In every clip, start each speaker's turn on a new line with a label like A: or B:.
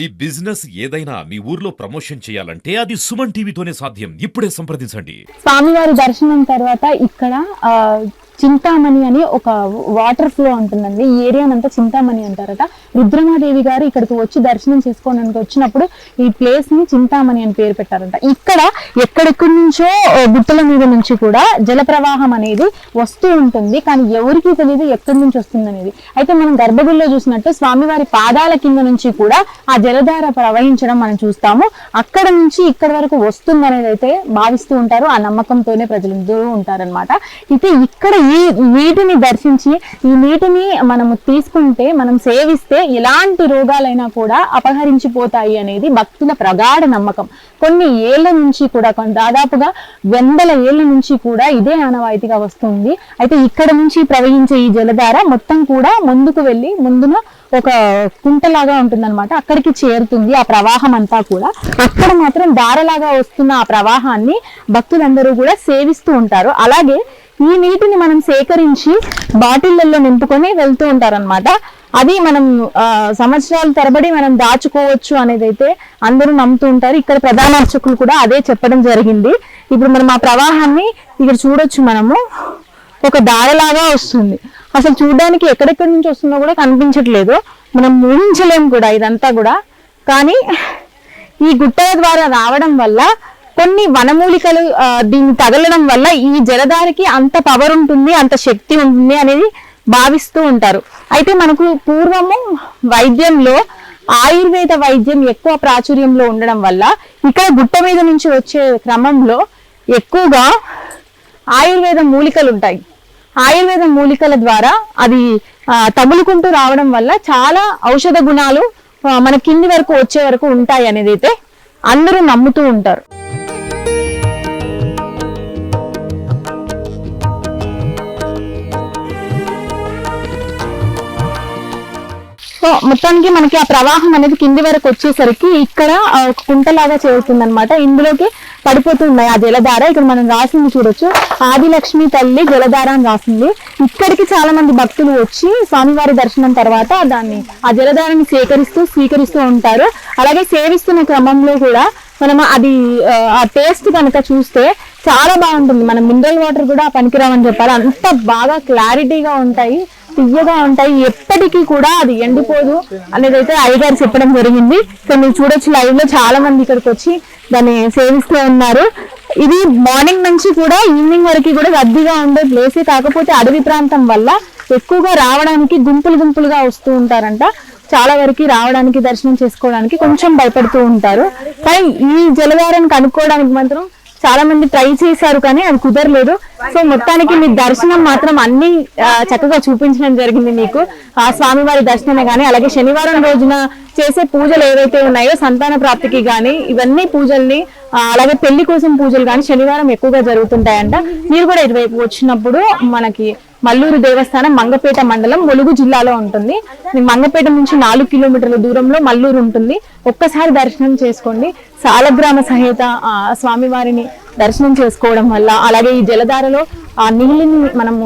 A: ఈ బిజినెస్ ఏదైనా మీ ఊర్లో ప్రమోషన్ చేయాలంటే అది సుమన్ టీవీతోనే సాధ్యం. ఇప్పుడే సంప్రదించండి.
B: స్వామివారి దర్శనం తర్వాత ఇక్కడ చింతామణి అని ఒక వాటర్ ఫ్లో ఉంటుందండి. ఈ ఏరియానంతా చింతామణి అంటారట. రుద్రమాదేవి గారు ఇక్కడికి వచ్చి దర్శనం చేసుకోవడానికి వచ్చినప్పుడు ఈ ప్లేస్ని చింతామణి అని పేరు పెట్టారంట. ఇక్కడ ఎక్కడెక్కడి నుంచో గుట్టల మీద నుంచి కూడా జల ప్రవాహం అనేది వస్తూ ఉంటుంది. కానీ ఎవరికి తెలియదు ఎక్కడి నుంచి వస్తుంది అనేది అయితే మనం గర్భగుడిలో చూసినట్టు స్వామివారి పాదాల కింద నుంచి కూడా ఆ జలధార ప్రవహించడం మనం చూస్తాము. అక్కడ నుంచి ఇక్కడ వరకు వస్తుంది అనేది అయితే భావిస్తూ ఉంటారు. ఆ నమ్మకంతోనే ప్రజలందరూ ఉంటారన్నమాట. అయితే ఇక్కడ ఈ నీటిని దర్శించి ఈ నీటిని మనము తీసుకుంటే మనం సేవిస్తే ఎలాంటి రోగాలైనా కూడా అపహరించిపోతాయి అనేది భక్తుల ప్రగాఢ నమ్మకం. కొన్ని ఏళ్ళ నుంచి కూడా కొన్ని దాదాపుగా వందల ఏళ్ళ నుంచి కూడా ఇదే ఆనవాయితీగా వస్తుంది. అయితే ఇక్కడ నుంచి ప్రవహించే ఈ జలధార మొత్తం కూడా ముందుకు వెళ్ళి ముందున ఒక కుంటలాగా ఉంటుందన్నమాట. అక్కడికి చేరుతుంది ఆ ప్రవాహం అంతా కూడా. అక్కడ మాత్రం దారలాగా వస్తున్న ఆ ప్రవాహాన్ని భక్తులందరూ కూడా సేవిస్తూ ఉంటారు. అలాగే ఈ నీటిని మనం సేకరించి బాటిళ్ళలో నింపుకొని వెళ్తూ ఉంటారన్నమాట. అది మనం ఆ, సంవత్సరాల తరబడి మనం దాచుకోవచ్చు అనేది అయితే అందరూ నమ్ముతూ ఉంటారు. ఇక్కడ ప్రధాన అర్చకులు కూడా అదే చెప్పడం జరిగింది. ఇప్పుడు మనం ఆ ప్రవాహాన్ని ఇక్కడ చూడొచ్చు మనము. ఒక దారలాగా వస్తుంది. అసలు చూడడానికి ఎక్కడెక్కడి నుంచి వస్తుందో కూడా కనిపించట్లేదు. మనం ఊహించలేము కూడా ఇదంతా కూడా. కానీ ఈ గుట్టల ద్వారా రావడం వల్ల కొన్ని వనమూలికలు దీన్ని తగలడం వల్ల ఈ జలధారికి అంత పవర్ ఉంటుంది అంత శక్తి ఉంటుంది అనేది భావిస్తూ ఉంటారు. అయితే మనకు పూర్వము వైద్యంలో ఆయుర్వేద వైద్యం ఎక్కువ ప్రాచుర్యంలో ఉండడం వల్ల ఇక్కడ గుట్ట మీద నుంచి వచ్చే క్రమంలో ఎక్కువగా ఆయుర్వేద మూలికలు ఉంటాయి. ఆయుర్వేద మూలికల ద్వారా అది తగులుకుంటూ రావడం వల్ల చాలా ఔషధ గుణాలు మన కింది వరకు వచ్చే వరకు ఉంటాయి అనేది అయితే అందరూ నమ్ముతూ ఉంటారు. సో మొత్తానికి మనకి ఆ ప్రవాహం అనేది కింది వరకు వచ్చేసరికి ఇక్కడ ఒక కుంటలాగా చేరుతుంది అనమాట ఇందులోకి పడిపోతున్నాయి ఆ జలధార. ఇక్కడ మనం రాసింది చూడొచ్చు. ఆదిలక్ష్మి తల్లి జలధార అని రాసింది. ఇక్కడికి చాలా మంది భక్తులు వచ్చి స్వామివారి దర్శనం తర్వాత దాన్ని ఆ జలధారని సేకరిస్తూ స్వీకరిస్తూ ఉంటారు. అలాగే సేవిస్తున్న క్రమంలో కూడా మనం అది ఆ, ఆ టేస్ట్ కనుక చూస్తే చాలా బాగుంటుంది. మనం మినరల్ వాటర్ కూడా పనికిరామని చెప్పాలి. అంత బాగా క్లారిటీగా ఉంటాయి. తియ్యగా ఉంటాయి. ఎప్పటికీ కూడా అది ఎండిపోదు అనేది అయితే అయ్యగారు చెప్పడం జరిగింది. సో మీరు చూడొచ్చు లైవ్లో చాలా మంది ఇక్కడికి వచ్చి దాన్ని సేవిస్తూ ఉన్నారు. ఇది మార్నింగ్ నుంచి కూడా ఈవినింగ్ వరకు కూడా రద్దీగా ఉండే ప్లేసే కాకపోతే అడవి ప్రాంతం వల్ల ఎక్కువగా రావడానికి గుంపులు గుంపులుగా వస్తూ ఉంటారంట. చాలా వరకు రావడానికి దర్శనం చేసుకోవడానికి కొంచెం భయపడుతూ ఉంటారు. కానీ ఈ జలధారాన్ని కనుక్కోవడానికి మాత్రం చాలా మంది ట్రై చేశారు కానీ అది కుదరలేదు. సో మొత్తానికి మీ దర్శనం మాత్రం అన్ని చక్కగా చూపించడం జరిగింది మీకు. ఆ స్వామివారి దర్శనమే కానీ అలాగే శనివారం రోజున చేసే పూజలు ఏవైతే ఉన్నాయో సంతాన ప్రాప్తికి కానీ ఇవన్నీ పూజల్ని అలాగే పెళ్ళి కోసం పూజలు కానీ శనివారం ఎక్కువగా జరుగుతుంటాయంట. మీరు కూడా ఇటువైపు వచ్చినప్పుడు మనకి మల్లూరు దేవస్థానం మంగపేట మండలం ములుగు జిల్లాలో ఉంటుంది. మంగపేట నుంచి నాలుగు కిలోమీటర్ల దూరంలో మల్లూరు ఉంటుంది. ఒక్కసారి దర్శనం చేసుకోండి. సాలగ్రామ సహిత స్వామివారిని దర్శనం చేసుకోవడం వల్ల అలాగే ఈ జలధారలో ఆ నీళ్ళని మనము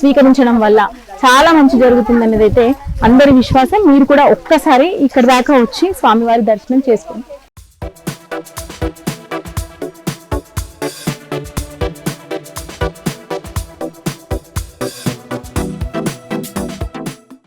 B: స్వీకరించడం వల్ల చాలా మంచి జరుగుతుంది అనేది అయితే అందరి విశ్వాసం. మీరు కూడా ఒక్కసారి ఇక్కడ దాకా వచ్చి స్వామివారి దర్శనం చేసుకోండి.